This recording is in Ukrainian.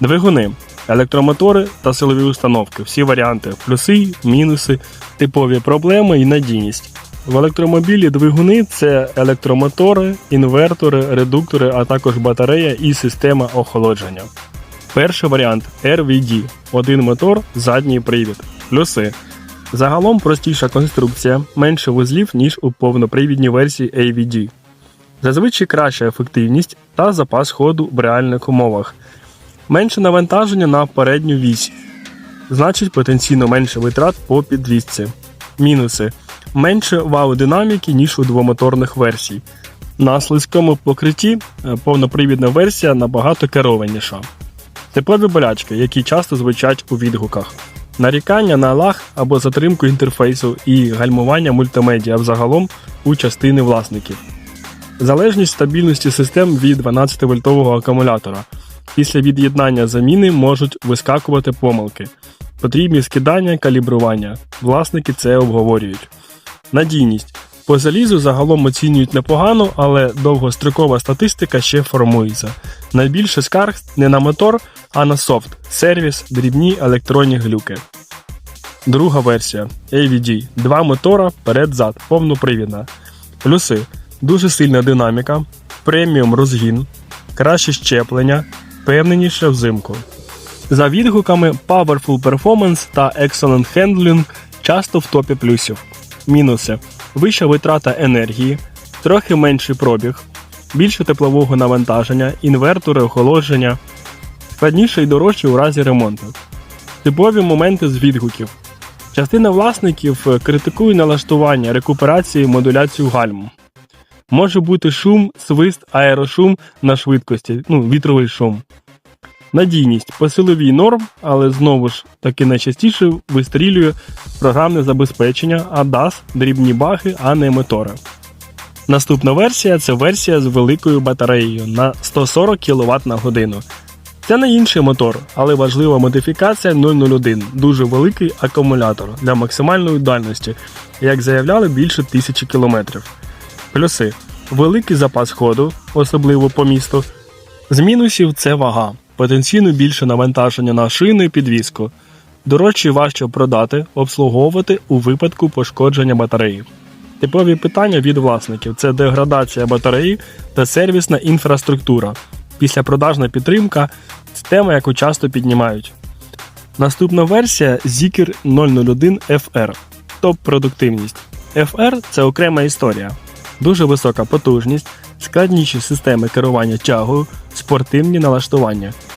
Двигуни, електромотори та силові установки. Всі варіанти: плюси, мінуси, типові проблеми і надійність. В електромобілі двигуни це електромотори, інвертори, редуктори, а також батарея і система охолодження. Перший варіант RVD один мотор, задній привід. Плюси. Загалом простіша конструкція, менше вузлів, ніж у повнопривідній версії AVD. Зазвичай краща ефективність та запас ходу в реальних умовах. Менше навантаження на передню вісь. Значить потенційно менше витрат по підвісці. Мінуси. Менше вау-динаміки, ніж у двомоторних версій. На слизькому покритті е, повнопривідна версія набагато керованіша. Типові болячки, які часто звучать у відгуках. Нарікання на лаг або затримку інтерфейсу і гальмування мультимедіа взагалом у частини власників. Залежність стабільності систем від 12-вольтового акумулятора. Після від'єднання заміни можуть вискакувати помилки. Потрібні скидання, калібрування. Власники це обговорюють. Надійність. По залізу загалом оцінюють непогано, але довгострокова статистика ще формується. Найбільше скарг не на мотор, а на софт, сервіс, дрібні електронні глюки. Друга версія AVD. Два мотора перед-зад, повнопривідна. Плюси: дуже сильна динаміка, преміум розгін, краще щеплення, впевненіше взимку. За відгуками Powerful Performance та Excellent Handling часто в топі плюсів. Мінуси: вища витрата енергії, трохи менший пробіг, більше теплового навантаження, інвертори охолодження, складніше і дорожче у разі ремонту. Типові моменти з відгуків. Частина власників е, критикує налаштування, рекуперації, модуляцію гальм. Може бути шум, свист, аерошум на швидкості, ну, вітровий шум. Надійність по силовій норм, але знову ж таки найчастіше вистрілює програмне забезпечення, а DAS – дрібні баги, а не мотори. Наступна версія це версія з великою батареєю на 140 кВт на годину. Це не інший мотор, але важлива модифікація 001, дуже великий акумулятор для максимальної дальності, як заявляли більше 1000 км. Плюси: великий запас ходу, особливо по місту. З мінусів це вага, потенційно більше навантаження на шини і підвіску. Дорожче важче продати, обслуговувати у випадку пошкодження батареї. Типові питання від власників це деградація батареї та сервісна інфраструктура. Післяпродажна підтримка це тема, яку часто піднімають. Наступна версія Zikr 001 FR топ-продуктивність. FR це окрема історія. Дуже висока потужність, складніші системи керування тягою, спортивні налаштування.